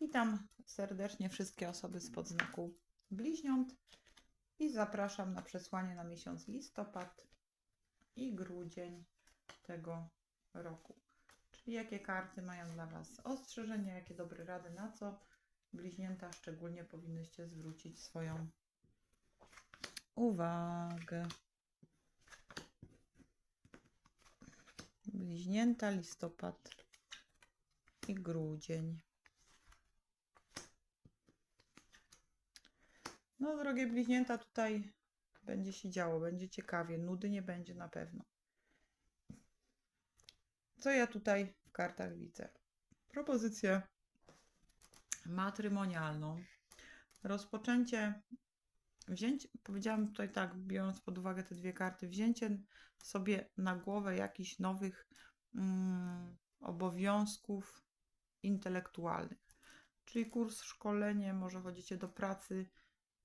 Witam serdecznie wszystkie osoby z podznaku bliźniąt i zapraszam na przesłanie na miesiąc listopad i grudzień tego roku. Czyli jakie karty mają dla Was ostrzeżenia, jakie dobre rady, na co bliźnięta szczególnie powinnyście zwrócić swoją uwagę. Bliźnięta, listopad i grudzień. No, drogie bliźnięta, tutaj będzie się działo, będzie ciekawie, nudy nie będzie na pewno. Co ja tutaj w kartach widzę? Propozycję matrymonialną. Rozpoczęcie, wzięcie, powiedziałam tutaj tak, biorąc pod uwagę te dwie karty, wzięcie sobie na głowę jakichś nowych mm, obowiązków intelektualnych. Czyli kurs, szkolenie, może chodzicie do pracy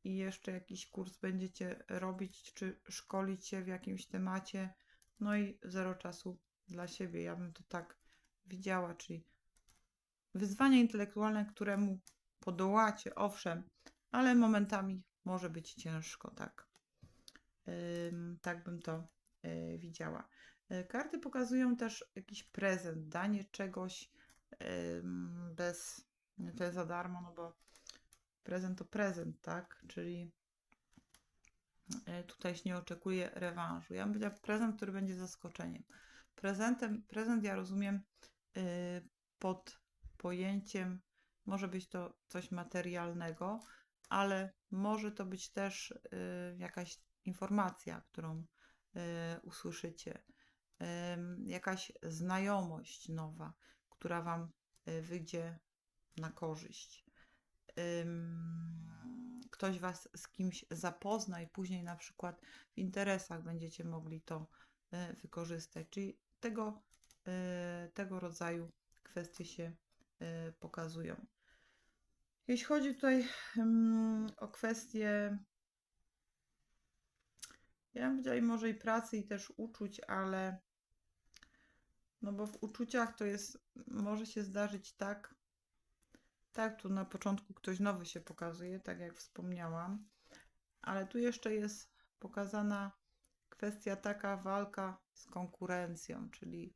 i jeszcze jakiś kurs będziecie robić, czy szkolić się w jakimś temacie, no i zero czasu dla siebie. Ja bym to tak widziała, czyli wyzwanie intelektualne, któremu podołacie, owszem, ale momentami może być ciężko, tak. Tak bym to y, widziała. Y, Karty pokazują też jakiś prezent, danie czegoś bez, to jest za darmo, no bo prezent to prezent, tak? Czyli y, tutaj się nie oczekuje rewanżu. Ja bym powiedziała prezent, który będzie zaskoczeniem. Prezentem, prezent ja rozumiem y, pod pojęciem, może być to coś materialnego, ale może to być też y, jakaś informacja, którą usłyszycie, jakaś znajomość nowa, która Wam wyjdzie na korzyść. Ktoś Was z kimś zapozna i później na przykład w interesach będziecie mogli to y, wykorzystać. Czyli tego, y, tego rodzaju kwestie się y, pokazują. Jeśli chodzi tutaj o kwestie, ja bym powiedziała może i pracy, i też uczuć, ale no bo w uczuciach to jest, może się zdarzyć tak, tak, tu na początku ktoś nowy się pokazuje, tak jak wspomniałam, ale tu jeszcze jest pokazana kwestia taka walka z konkurencją, czyli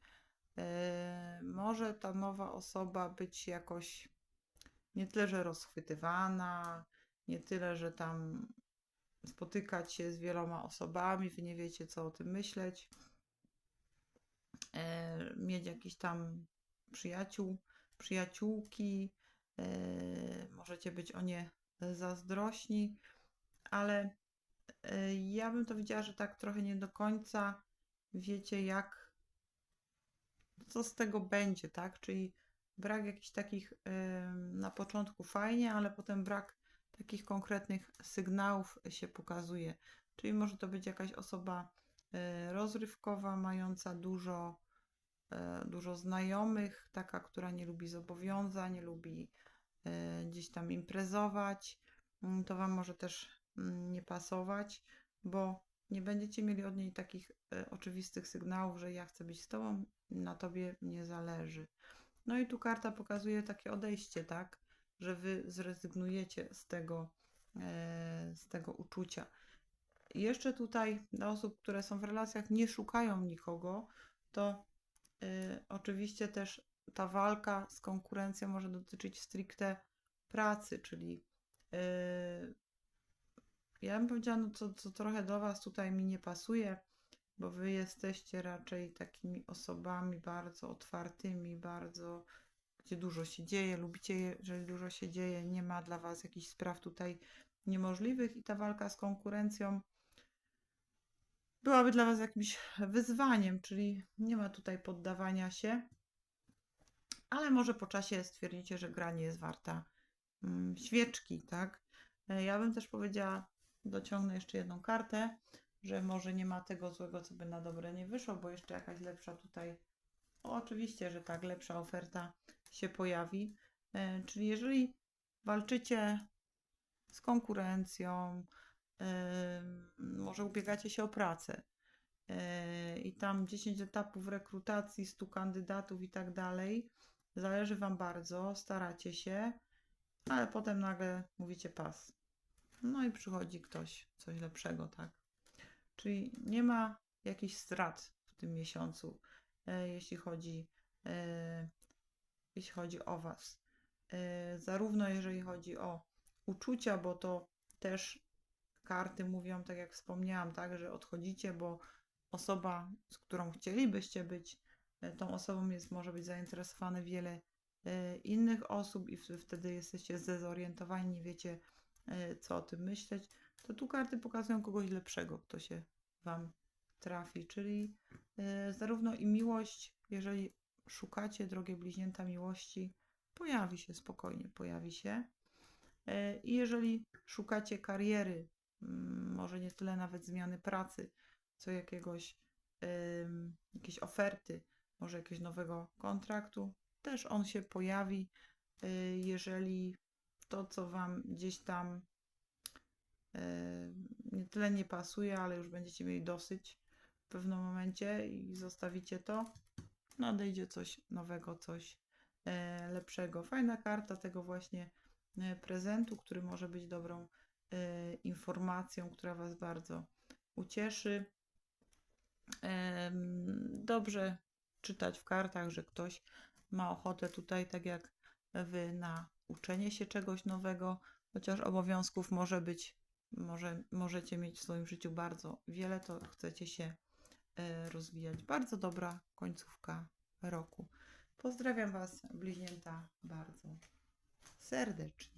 e, może ta nowa osoba być jakoś nie tyle, że rozchwytywana, nie tyle, że tam spotykać się z wieloma osobami, wy nie wiecie, co o tym myśleć, e, mieć jakiś tam przyjaciół, przyjaciółki, możecie być o nie zazdrośni, ale e, ja bym to widziała, że tak trochę nie do końca wiecie, jak, co z tego będzie, tak? Czyli brak jakichś takich em, na początku fajnie, ale potem brak takich konkretnych sygnałów się pokazuje. Czyli może to być jakaś osoba rozrywkowa, mająca dużo, dużo znajomych, taka, która nie lubi zobowiązań, nie lubi e, gdzieś tam imprezować. Mm, To Wam może też mm, nie pasować, bo nie będziecie mieli od niej takich e, oczywistych sygnałów, że ja chcę być z Tobą, na Tobie nie zależy. No i tu karta pokazuje takie odejście, tak? Że wy zrezygnujecie z tego, e, z tego uczucia. Jeszcze tutaj dla osób, które są w relacjach, nie szukają nikogo, to e, oczywiście też ta walka z konkurencją może dotyczyć stricte pracy, czyli e, ja bym powiedziała, no co, co trochę do Was tutaj mi nie pasuje, bo Wy jesteście raczej takimi osobami bardzo otwartymi, bardzo, gdzie dużo się dzieje, lubicie, jeżeli dużo się dzieje, nie ma dla Was jakichś spraw tutaj niemożliwych i ta walka z konkurencją byłaby dla Was jakimś wyzwaniem, czyli nie ma tutaj poddawania się, ale może po czasie stwierdzicie, że gra nie jest warta mm, świeczki, tak? E, Ja bym też powiedziała, dociągnę jeszcze jedną kartę, że może nie ma tego złego, co by na dobre nie wyszło, bo jeszcze jakaś lepsza tutaj, o, oczywiście, że tak, lepsza oferta się pojawi. E, Czyli jeżeli walczycie z konkurencją, może ubiegacie się o pracę e, i tam 10 etapów rekrutacji, 100 kandydatów i tak dalej, zależy Wam bardzo, staracie się, ale potem nagle mówicie pas. No i przychodzi ktoś, coś lepszego, tak? Czyli nie ma jakichś strat w tym miesiącu, e, jeśli chodzi, e, jeśli chodzi o Was. Zarówno jeżeli chodzi o uczucia, bo to też karty mówią, tak jak wspomniałam, tak, że odchodzicie, bo osoba, z którą chcielibyście być, e, tą osobą jest, może być zainteresowane wiele e, innych osób i wtedy jesteście zdezorientowani, nie wiecie, e, co o tym myśleć, to tu karty pokazują kogoś lepszego, kto się Wam trafi, czyli zarówno i miłość, jeżeli szukacie, drogie bliźnięta, miłości, pojawi się spokojnie, pojawi się. I jeżeli szukacie kariery, może nie tyle nawet zmiany pracy, co jakiegoś, jakiejś oferty, może jakiegoś nowego kontraktu, też on się pojawi, e, jeżeli to, co Wam gdzieś tam e, nie tyle nie pasuje, ale już będziecie mieli dosyć w pewnym momencie i zostawicie to, nadejdzie coś nowego, coś e, lepszego. Fajna karta tego właśnie e, prezentu, który może być dobrą informacją, która Was bardzo ucieszy. Dobrze czytać w kartach, że ktoś ma ochotę tutaj, tak jak Wy, na uczenie się czegoś nowego, chociaż obowiązków może być, może, możecie mieć w swoim życiu bardzo wiele, to chcecie się e, rozwijać. Bardzo dobra końcówka roku. Pozdrawiam Was, bliźnięta, bardzo serdecznie.